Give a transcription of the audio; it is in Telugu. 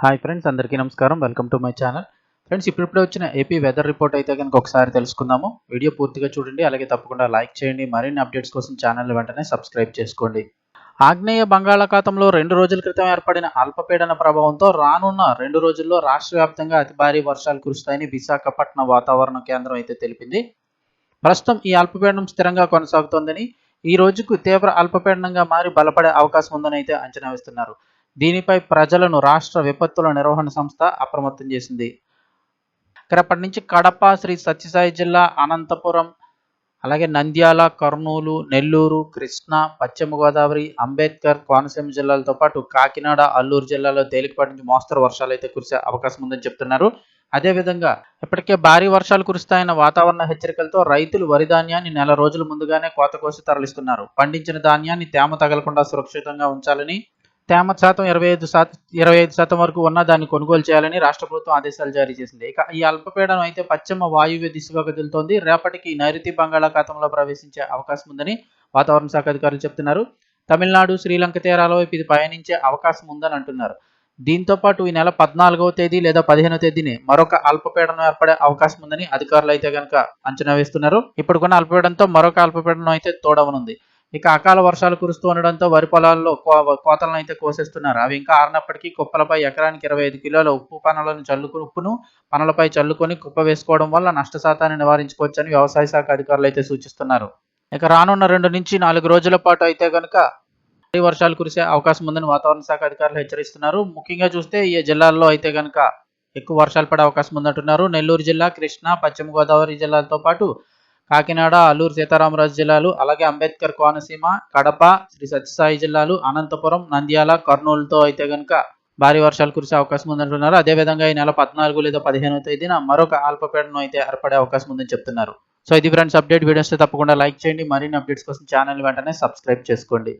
హాయ్ ఫ్రెండ్స్ అందరికీ నమస్కారం. Welcome to my channel friends ఇప్పుడిప్పుడే వచ్చిన ఏపీ వెదర్ రిపోర్ట్ అయితే కనుక ఒకసారి తెలుసుకుందాము. వీడియో పూర్తిగా చూడండి అలాగే తప్పకుండా లైక్ చేయండి. మరిన్ని అప్డేట్స్ కోసం ఛానల్ వెంటనే సబ్స్క్రైబ్ చేసుకోండి. ఆగ్నేయ బంగాళాఖాతంలో రెండు రోజుల క్రితం ఏర్పడిన అల్పపీడన ప్రభావంతో రానున్న రెండు రోజుల్లో రాష్ట్ర వ్యాప్తంగా అతి భారీ వర్షాలు కురుస్తాయని విశాఖపట్నం వాతావరణ కేంద్రం అయితే తెలిపింది. ప్రస్తుతం ఈ అల్పపీడనం స్థిరంగా కొనసాగుతోందని ఈ రోజుకు తీవ్ర అల్పపీడనంగా మారి బలపడే అవకాశం ఉందని అయితే అంచనా వేస్తున్నారు. దీనిపై ప్రజలను రాష్ట్ర విపత్తుల నిర్వహణ సంస్థ అప్రమత్తం చేసింది. రేపటి నుంచి కడప శ్రీ సత్యసాయి జిల్లా అనంతపురం అలాగే నంద్యాల కర్నూలు నెల్లూరు కృష్ణా పశ్చిమ గోదావరి అంబేద్కర్ కోనసీమ జిల్లాలతో పాటు కాకినాడ అల్లూరు జిల్లాలో తేలికపాటి నుంచి మోస్తరు వర్షాలు అయితే కురిసే అవకాశం ఉందని చెప్తున్నారు. అదేవిధంగా ఇప్పటికే భారీ వర్షాలు కురుస్తాయన్న వాతావరణ హెచ్చరికలతో రైతులు వరి ధాన్యాన్ని నెల రోజుల ముందుగానే కోత కోసి తరలిస్తున్నారు. పండించిన ధాన్యాన్ని తేమ తగలకుండా సురక్షితంగా ఉంచాలని తేమ శాతం ఇరవై ఐదు శాతం ఇరవై ఐదు శాతం వరకు ఉన్న దాన్ని కొనుగోలు చేయాలని రాష్ట్ర ప్రభుత్వం ఆదేశాలు జారీ చేసింది. ఇక ఈ అల్పపీడనం అయితే పశ్చిమ వాయువ్య దిశగా కదులుతోంది. రేపటికి నైరుతి బంగాళాఖాతంలో ప్రవేశించే అవకాశం ఉందని వాతావరణ శాఖ అధికారులు చెప్తున్నారు. తమిళనాడు శ్రీలంక తీరాల వైపు ఇది పయనించే అవకాశం ఉందని అంటున్నారు. దీంతో పాటు ఈ నెల పద్నాలుగవ తేదీ లేదా పదిహేనవ తేదీని మరొక అల్పపీడనం ఏర్పడే అవకాశం ఉందని అధికారులు అయితే కనుక అంచనా వేస్తున్నారు. ఇప్పుడుకున్న అల్పపీడనంతో మరొక అల్పపీడనం అయితే తోడవనుంది. ఇక అకాల వర్షాలు కురుస్తూ ఉండడంతో వరి పొలాల్లో కో- కోతలను అయితే కోసేస్తున్నారు. అవి ఇంకా ఆరినప్పటికీ కుప్పలపై ఎకరానికి ఇరవై ఐదు కిలోల ఉప్పు పనులను చల్లుకుని ఉప్పును పనులపై చల్లుకొని కుప్ప వేసుకోవడం వల్ల నష్ట శాతాన్ని నివారించుకోవచ్చని వ్యవసాయ శాఖ అధికారులు అయితే సూచిస్తున్నారు. ఇక రానున్న రెండు నుంచి నాలుగు రోజుల పాటు అయితే కనుక భారీ వర్షాలు కురిసే అవకాశం ఉందని వాతావరణ శాఖ అధికారులు హెచ్చరిస్తున్నారు. ముఖ్యంగా చూస్తే ఈ జిల్లాల్లో అయితే కనుక ఎక్కువ వర్షాలు పడే అవకాశం ఉందంటున్నారు. నెల్లూరు జిల్లా కృష్ణా పశ్చిమ గోదావరి జిల్లాలతో పాటు కాకినాడ అల్లూరు సీతారామరాజు జిల్లాలు అలాగే అంబేద్కర్ కోనసీమ కడప శ్రీ సత్యసాయి జిల్లాలు అనంతపురం నంద్యాల కర్నూలుతో అయితే కనుక భారీ వర్షాలు కురిసే అవకాశం ఉందంటున్నారు. అదేవిధంగా ఈ నెల పద్నాలుగు లేదా పదిహేనవ తేదీన మరొక అల్పపీడనం అయితే ఏర్పడే అవకాశం ఉందని చెప్తున్నారు. సో ఇది ఫ్రెండ్స్ అప్డేట్ వీడియోస్ తప్పకుండా లైక్ చేయండి. మరిన్ని అప్డేట్స్ కోసం ఛానల్ వెంటనే సబ్స్క్రైబ్ చేసుకోండి.